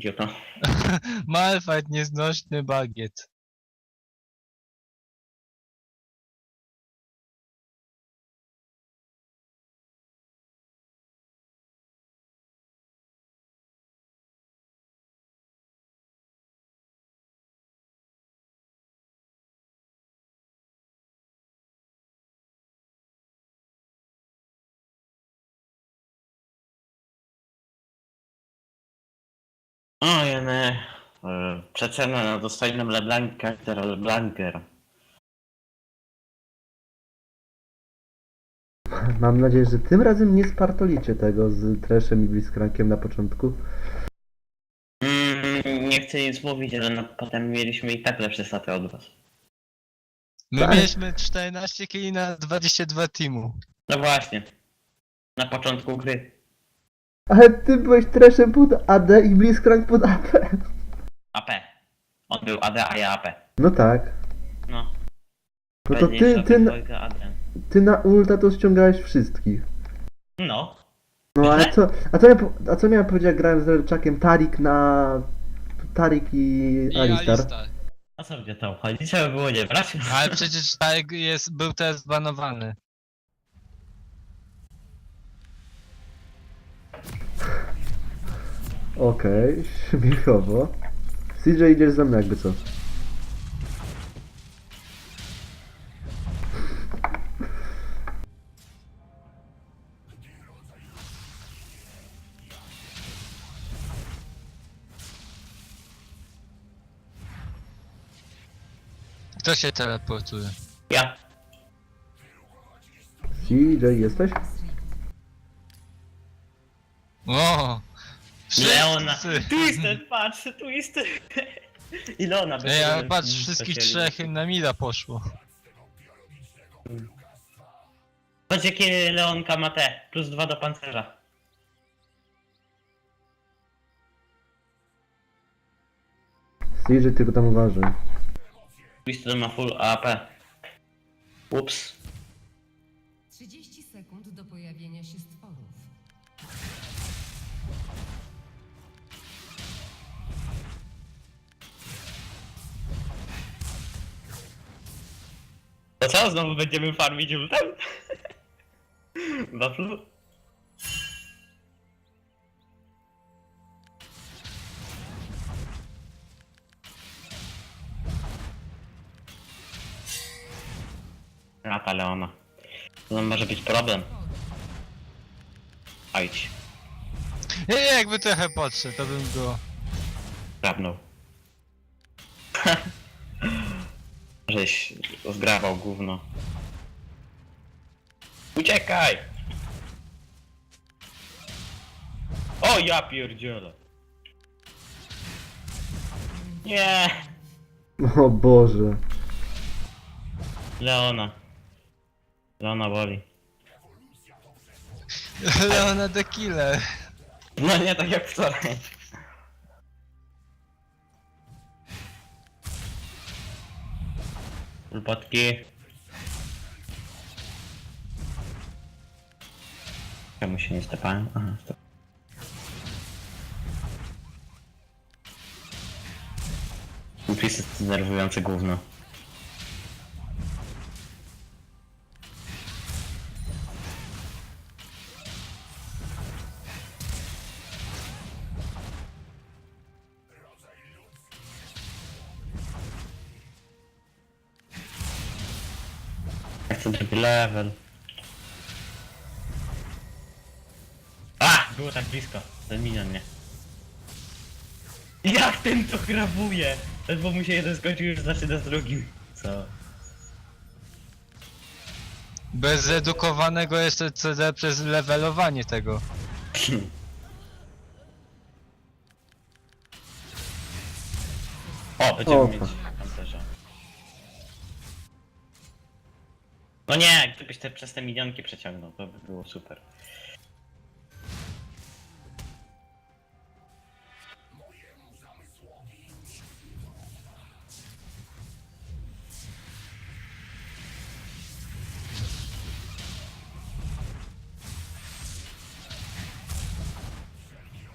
idioto. Malfight nieznośny bagiet. O, jene. e, Przecenę na dostojnym LeBlanc LeBlancer. Mam nadzieję, że tym razem nie spartolicie tego z Treszem i Blitzcrankiem na początku. Mm, nie chcę nic mówić, ale no, potem mieliśmy i tak lepsze staty od was. My Tak. mieliśmy 14 kili na 22 teamu. No właśnie. Na początku gry. Ale ty byłeś Treszem pod AD i Blitzcrank pod AP. AP. On był AD, a ja AP. No tak. No. No to ty, ty, na- dwójka AD. ty na ulta to ściągałeś wszystkich. No. No ale co, a co, miałem, po- a co miałem powiedzieć jak grałem z Relczakiem Tarik na... Tarik i, I Alistar. Alistar. A co mnie to obchodzi? Trzeba było nie brać. Ale przecież tak jest, był teraz zbanowany. Okej, śmiechowo. CJ idziesz ze mną jakby co. Kto się teleportuje? Ja. CJ jesteś? O! Leona. Twisted, patrz, Twisted. I Leona by Ej, a sobie patrz, wszystkich trzech na mida poszło. Patrz jakie Leonka ma te. Plus dwa do pancerza. CJ tylko tam uważaj. Twisted ma full AP. Ups. To co? Znowu będziemy farmić ultem? Waflu? A ta Leona. To może być problem. Ajdź. Ej, jakby trochę podszedł, to bym go... Grabnął. Żeś zgrawał gówno. Uciekaj! O ja pierdzielę. Nie! O Boże. Leona. Leona boli. Leona the Killer. No nie tak jak wczoraj. Ulpotki. Czemu się nie stepałem? Aha, stop. Upis jest denerwujące gówno. Level. A! Było tak blisko. Ten minion nie. Jak ten to grabuje? Bo mu się jeden skończył już zaczyna z drugim. Co? Bez zredukowanego jeszcze CD przez levelowanie tego. O, będziemy O, mieć No nie, gdybyś te przez te minionki przeciągnął, to by było super.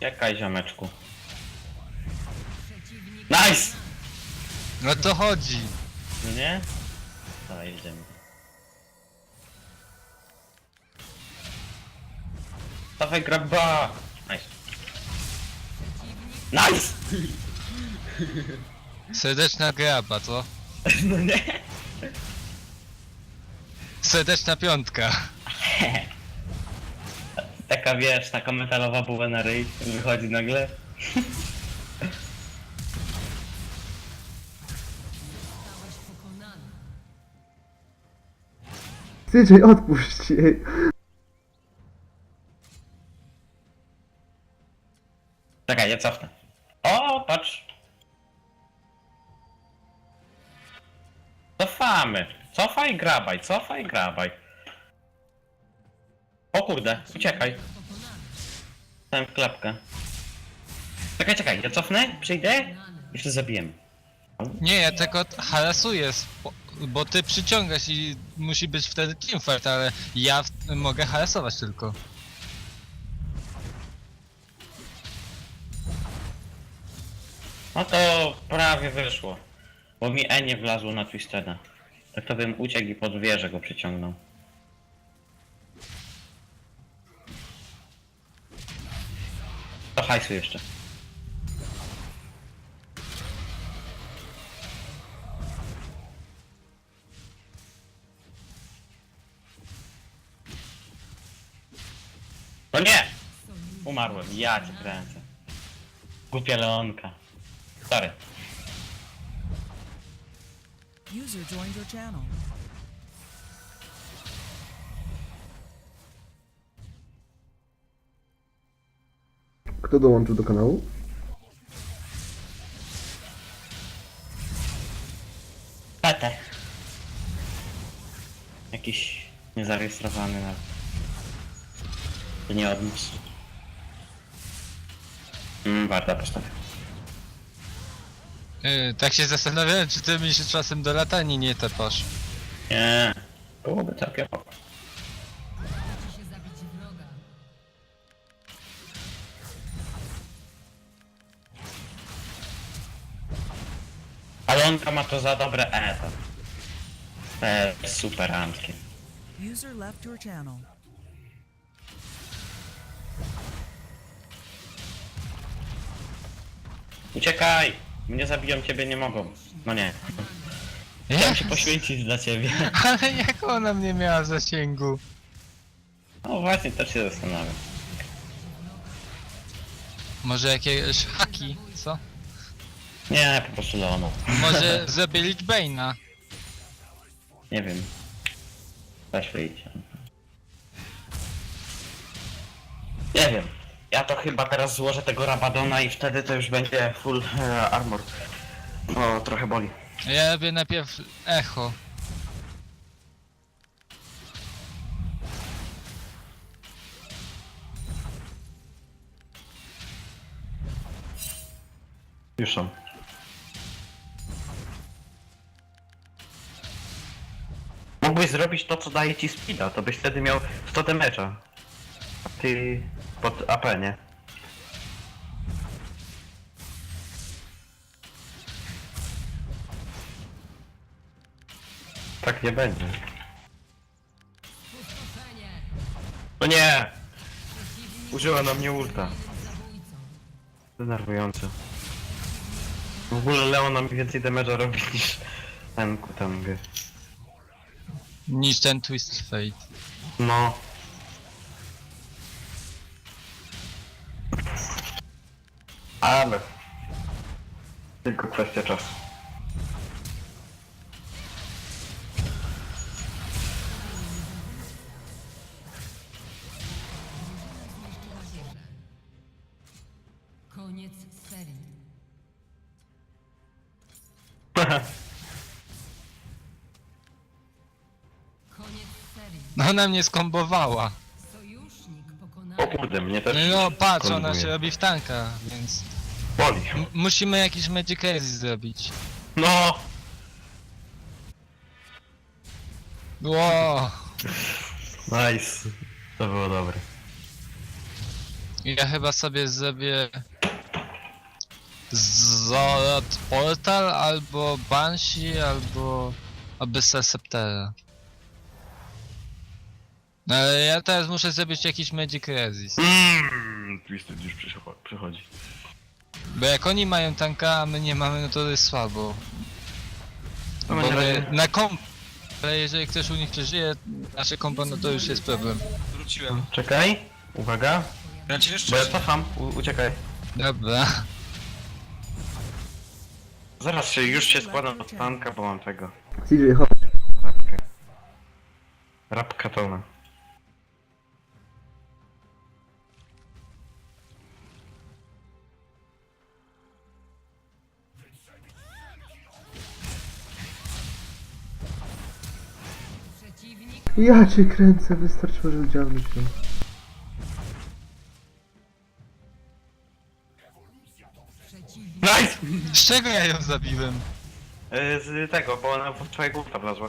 Czekaj ziomeczku. Nice! No to chodzi. No nie? Dawaj, jedziemy. Dawaj, grabba! Nice. Nice! Serdeczna graba, co? No nie? Serdeczna piątka. Taka wiesz, taka metalowa buła na ryj wychodzi nagle. Zostałeś pokonany. CJ, odpuść jej. Czekaj, ja cofnę. O, patrz! Cofamy! Cofaj, grabaj, cofaj, grabaj. O kurde, uciekaj. W klapkę. Czekaj, czekaj, ja cofnę, przyjdę, jeszcze zabijemy. Nie, ja tylko harasuję, bo ty przyciągasz i musi być wtedy teamfight, ale ja mogę harasować tylko. No to prawie wyszło. Bo mi E nie wlazło na Twisteda. Tak to bym uciekł i pod wieżę go przyciągnął. To hajsu jeszcze. No nie! Umarłem, ja cię kręcę. Głupia Leonka. Sorry. User joined your channel. Kto dołączył do kanału? Peter. Jakiś niezarejestrowany nawet. To nie odniósł. Mm, warta postawa. Yy, tak się zastanawiałem, czy ty mi się czasem do latani nie tepasz. Nie. Byłoby całkiem oko. Musi się zabić wroga. Ale on ma to za dobre E to. E, super antki. User left your channel. Uciekaj! Mnie zabiją, ciebie nie mogą. No nie. Chciałem się poświęcić dla ciebie. Ale jak ona mnie miała zasięgu? No właśnie, też się zastanawiam. Może jakieś haki, co? Nie, po prostu Leona. Może zrobię Lichbane'a. Nie wiem. Weź wyjdź. Nie wiem. Ja to chyba teraz złożę tego Rabadona i wtedy to już będzie full e, armor. O, trochę boli. Ja robię najpierw echo. Już są. Mógłbyś zrobić to, co daje ci speeda, to byś wtedy miał 100 damage'a. A ty pod AP, nie? Tak nie będzie. No nie! Użyła na mnie ulta. Denerwujące. W ogóle Leona mi więcej damage'a robi niż ten kutamgy. Niż ten Twist Fate. No. Ale. Tylko kwestia czasu. Koniec serii. Koniec serii. No ona mnie skombowała. Sojusznik O kurde, mnie też. No patrz, ona się robi w tanka. Boli. M musimy jakiś Magic zrobić. No! Ło! Nice. To było dobre. Ja chyba sobie zrobię... Zorot Portal, albo Banshee, albo Abyssal Septera. No, Ale ja teraz muszę zrobić jakiś Magic Resist. Mmm, Twisted już przycho- przychodzi. Bo jak oni mają tanka, a my nie mamy, no to jest słabo. No, Bo na my, na komp... Ale jeżeli ktoś u nich przeżyje nasze kombo, no to już jest problem. Wróciłem. Czekaj, uwaga, Gracie jeszcze? bo ja cofam, u- uciekaj. Dobra. Zaraz się, już się składam od tanka, bo mam tego. CJ, chodź. Rapkę. Rapka tona. Ja cię kręcę, wystarczyło, że udziałmy się. Nice! Z czego ja ją zabiłem? E, Z tego, bo ona w twojego usta wlazła.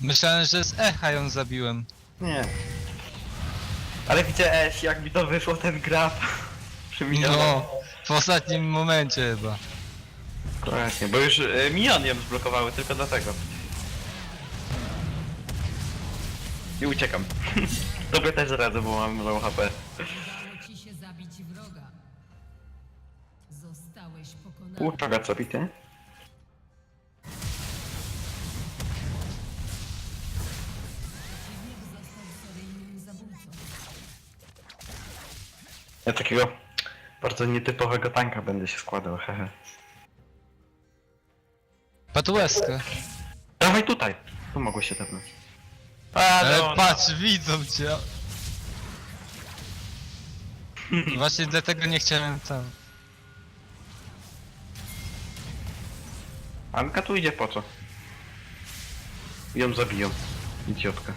Myślałem, że z echa ją zabiłem. Nie. Ale widziałeś, jak mi to wyszło, ten grab. Przyminiony. No, w ostatnim momencie chyba. Właśnie, bo już e, miniony ją zblokowały, tylko dlatego. I uciekam. Tobie też radzę, bo mam low HP. udało ci się zabić wroga. Zostałeś pokonany. Uwaga, co bity? Przeciwnik został seryjnym zabójcą. Ja takiego bardzo nietypowego tanka będę się składał, hehe. Patułeskę. Dawaj tutaj! Tu mogło się tepnąć. Ale patrz, widzą cię. Właśnie dlatego nie chciałem tam. Anka tu idzie po co? Ją zabiją. Idiotka.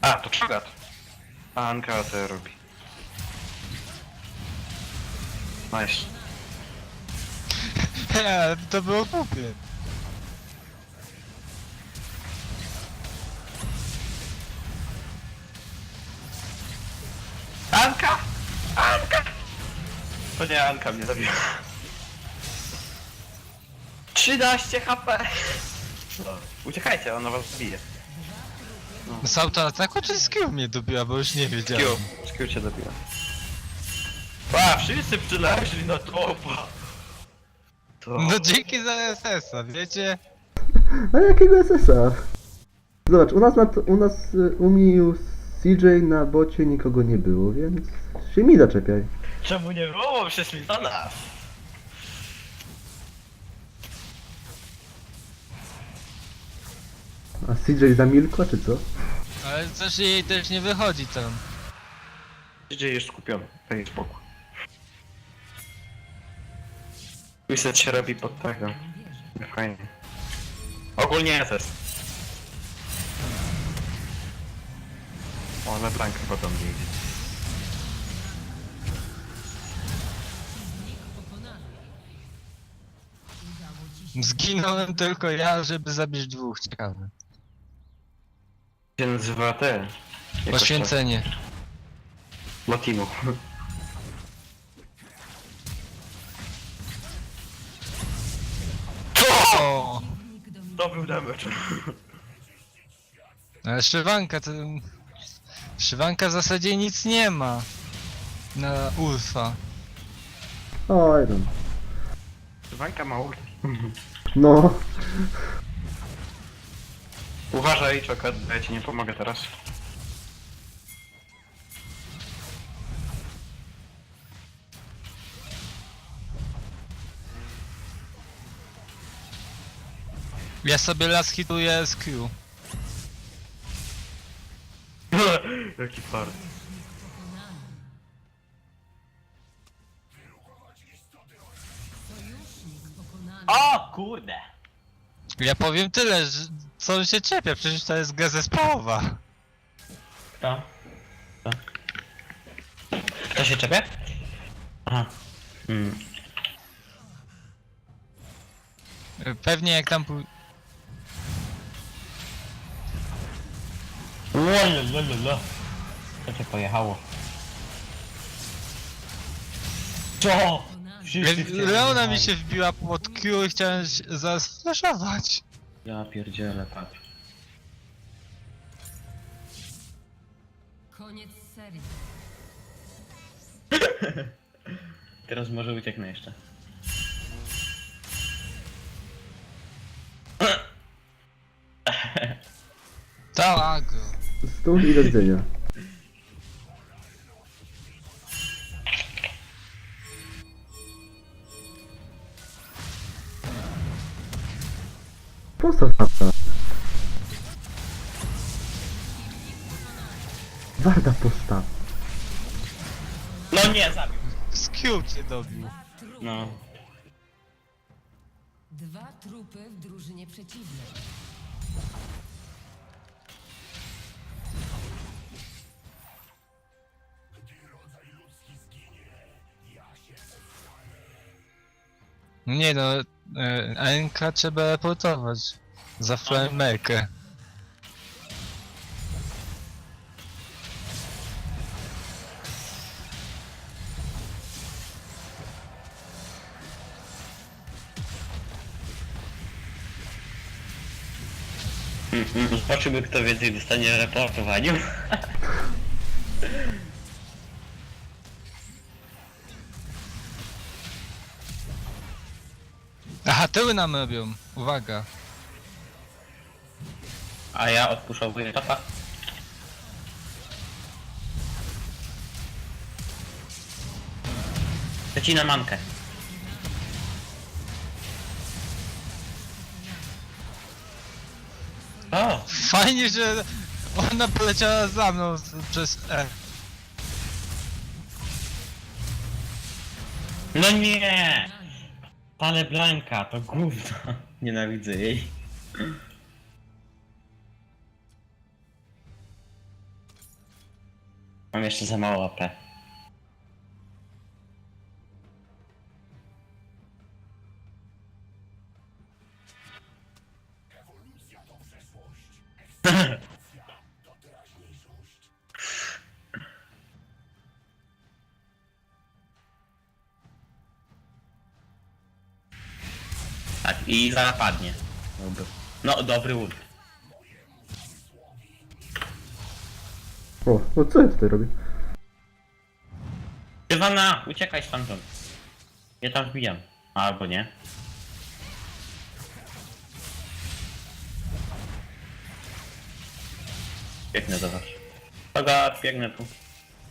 A, to czogat. A Anka to robi. Nice. Ale to było głupie. To nie Anka mnie zabiła. 13 HP! No, Uciekajcie, ona was zabije. Z autoataku czy z Q mnie dobiła, bo już nie Skill, wiedziałem. skill cię zabiła. A, wszyscy przyleźli na topa! To... No dzięki za SS-a, wiecie? A jakiego SS-a? Zobacz, u nas, na, t- u nas, y, u mnie u CJ na bocie nikogo nie było, więc się mi zaczepiaj. Czemu nie było? Mi do nas! A CJ zamilkła, czy co? Ale coś jej też nie wychodzi tam. Gdzie jest skupiony? Daj spokój. Reset się robi pod tego. Fajnie. Ogólnie SS. O, ale Blank chyba do mnie idzie. Zginąłem tylko ja, żeby zabić dwóch, ciekawe. się nazywa te? jakoś tak. Poświęcenie. Latino. O! To był damage. Ale szywanka to... Szywanka w zasadzie nic nie ma. Na Ulfa. Oj tam. Wanka ma ult. No, Uważaj, czekaj, ja ci nie pomogę teraz. Ja sobie las hituję z Q. Jaki fart. Kurde! Ja powiem tyle, że co się czepia, przecież to jest gra zespołowa. Kto? Kto? Kto się czepia? Aha. Hmm. Pewnie jak tam pój... Lalalala. Co cię pojechało? Co? Pokonany. Leona mi się wbiła pod Q i chciałem się zaraz flashować. Ja pierdzielę, patrz. Koniec serii. Teraz może ucieknę jeszcze. Tak. Stół i do widzenia. Mapę. Warda postaw. No nie, zabił. Z Q cię dobił. Dwa trupy. No. Dwa trupy w drużynie przeciwnej. Nie no, e, NK trzeba reportować. Za flamerkę. Zobaczymy kto więcej dostanie w reportowaniu. Aha, tyły nam robią. Uwaga. A ja odpuszczowuję topa. Lecina mankę. O! Fajnie, że ona poleciała za mną z- przez E. No nie! Ale Blanka, to gówno. Nienawidzę jej. Jeszcze za mało AP. Tak, i zapadnie. Dobry. No, dobry ult. O, no co ja tutaj robię? Iwana, uciekaj stamtąd. Ja tam wbijam. Albo nie. Biegnę do was. Czogat, biegnę tu.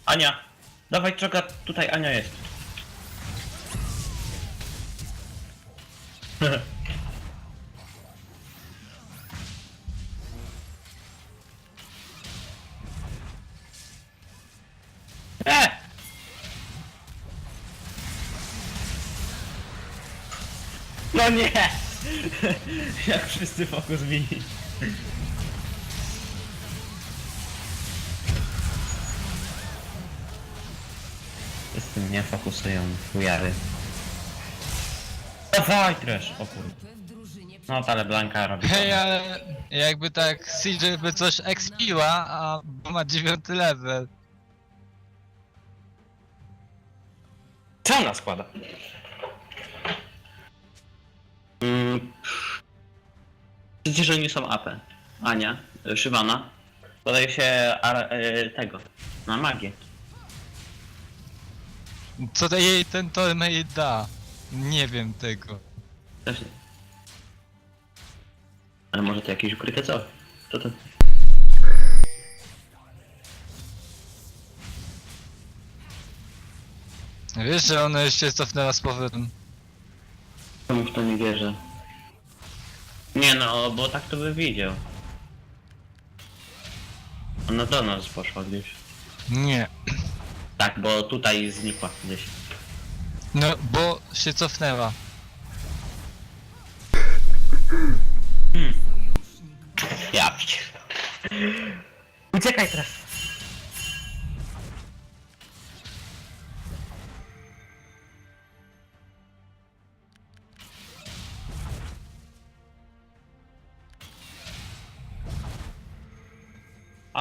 Ania! Dawaj czogat, tutaj Ania jest. No nie! Jak wszyscy fokus zmieni. Jestem nie fokusują fujary. Dawaj trash! O kurde. No ale Blanka robi. Hej, ale jakby tak CJ by coś expiła, a ma dziewiąty level. Co ona składa? Przecież oni są AP. Ania, y, Szywana. Podaje się ar, y, tego. Na magię. Co to jej ten tor jej da? Nie wiem tego. Też nie. Ale może to jakieś ukryte co? Co to? Wiesz, że ona jeszcze cofnęła z powrotem. W to nie wierzę? Nie no, bo tak to by widział. Ona do nas poszła gdzieś. Nie. Tak, bo tutaj znikła gdzieś. No, bo się cofnęła.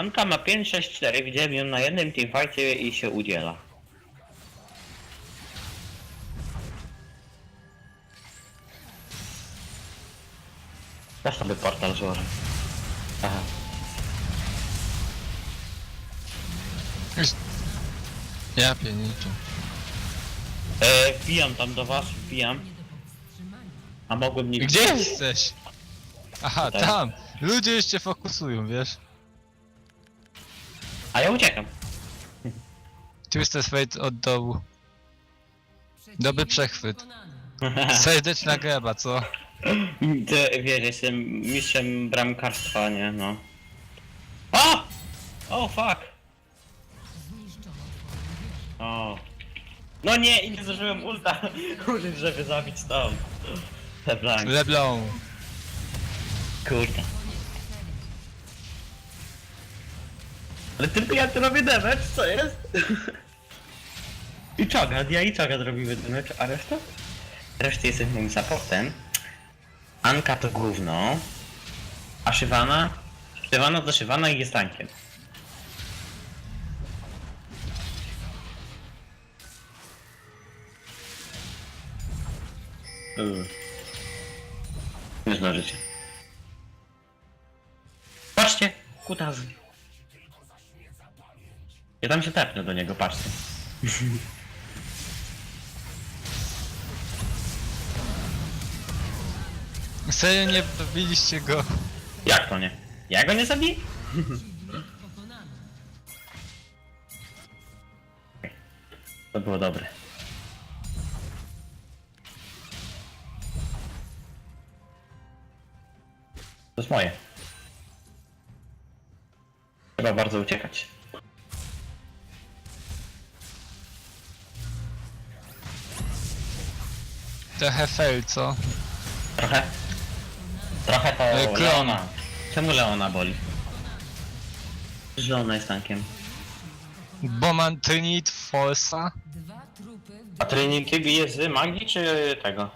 Anka ma 5-6-4, widziałem ją na jednym teamfightie i się udziela. Ja sobie portal złożę. Aha. Ja pierniczę. E, wbijam tam do was, wbijam. A mogłem nie... Gdzie jesteś? Aha, Tutaj. tam! Ludzie jeszcze fokusują, wiesz? A ja uciekam. Twisted Fate od dołu. Dobry przechwyt. Serdeczna greba, co? Ty, wiesz, jestem mistrzem bramkarstwa, nie no. O! O, fuck! O. No nie, i nie zdążyłem ulta żeby zabić stąd. Te. Leblon. Kurde. Ale tylko ja tu robię damage, co jest? I Chagad, ja i Chagad robimy damage, a reszta? Reszta jest moim supportem. Anka to gówno. A Shyvana? Shyvana to Shyvana i jest tankiem. Yy. Nie zdążycie. Patrzcie! Kutazy. Ja tam się tepnę do niego, patrzcie. Serio nie babiliście go? Jak to nie? Ja go nie zabiję? To było dobre. To jest moje. Trzeba bardzo uciekać. Trochę fail, co? Trochę? Trochę to E, klon. Leona. Czemu Leona boli? Że Leona jest tankiem. Bo mam Trinit Force'a. Dwa trupy w A trening jest z magii czy tego?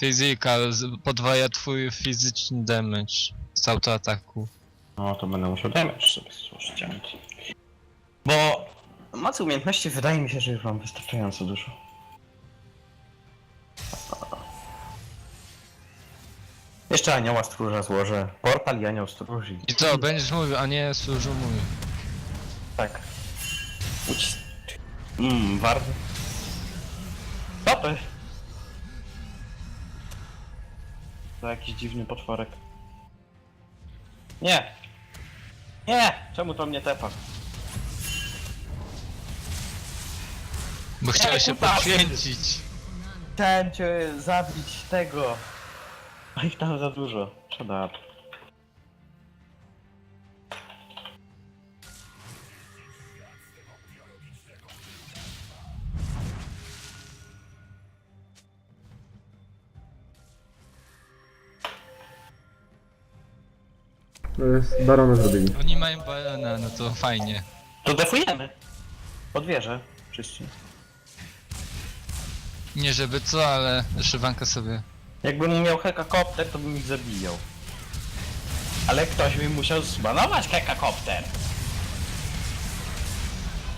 Physical, z- podwaja twój fizyczny damage z autoataku. No to będę musiał damage sobie ściągnąć. Bo mocy umiejętności wydaje mi się, że już mam wystarczająco dużo. Jeszcze anioła stróża złożę. Portal i anioł stróży. I co, będziesz mówił, a nie służył mówił. Tak. Uć. Mmm, bardzo. Co to jest? To jakiś dziwny potworek. Nie! Nie! Czemu to mnie tepa? Bo chciałeś się kurwa. poświęcić. Chciałem cię zabić tego. A ich tam za dużo. Shut up. No jest barona zrobili. Oni mają barona, no to fajnie. To defujemy. Pod wieżę. Wszyscy. Nie żeby co, ale szywanka sobie. Jakbym miał hekakopter, to bym ich zabijał. Ale ktoś mi musiał zbanować hekakopter.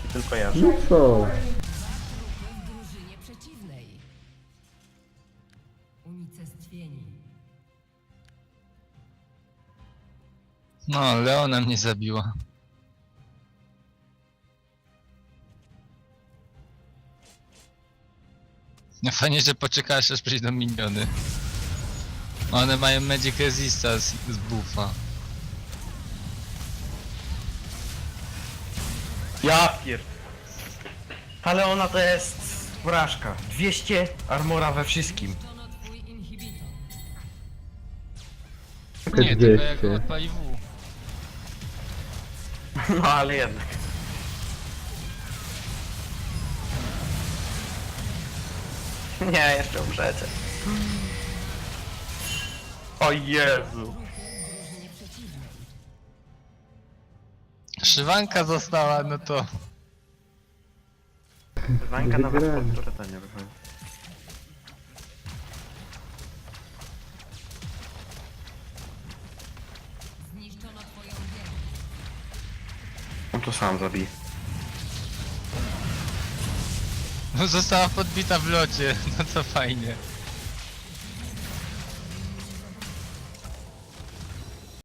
I tylko ja. No co? w drużynie przeciwnej. Unicestwieni. No, Leona mnie zabiła. Fajnie, że poczekasz aż przyjdą miniony. One mają Magic Resista z, z buffa. Ja pier... Ale ona to jest porażka. 200 armora we wszystkim. Nie, tylko jak 200. odpali W. No ale jednak. Nie, jeszcze umrzecie. O Jezu. Szywanka została, no to... Zanka na was Wygrałem. pod które to nie wychodzi. Zniszczono twoją wieżę. On to sam zabije. Została podbita w locie, no to fajnie.